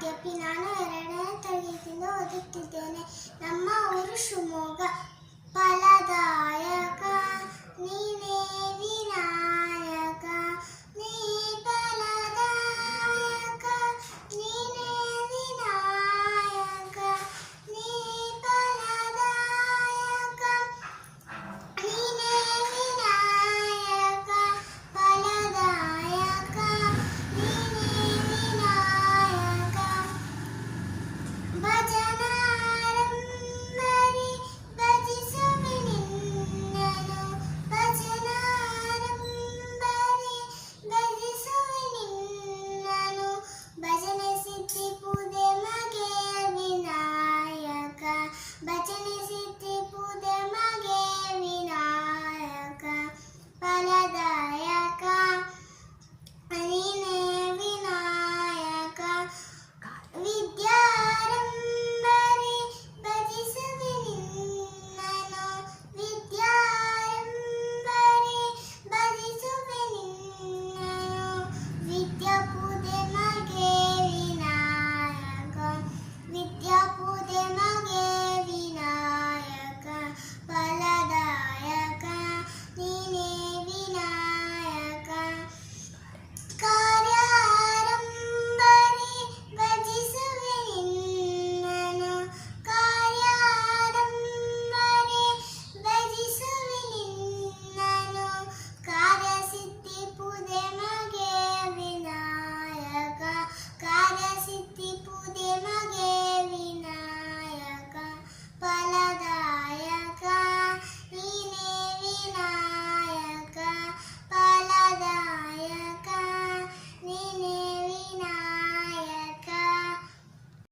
ಉಡುಪಿ ನಾನು ಎರಡನೇ ತರಗತಿಯಿಂದ ಓದುತ್ತಿದ್ದೇನೆ. ನಮ್ಮ ಊರು ಶಿವಮೊಗ್ಗ. ಫಲದಾಯ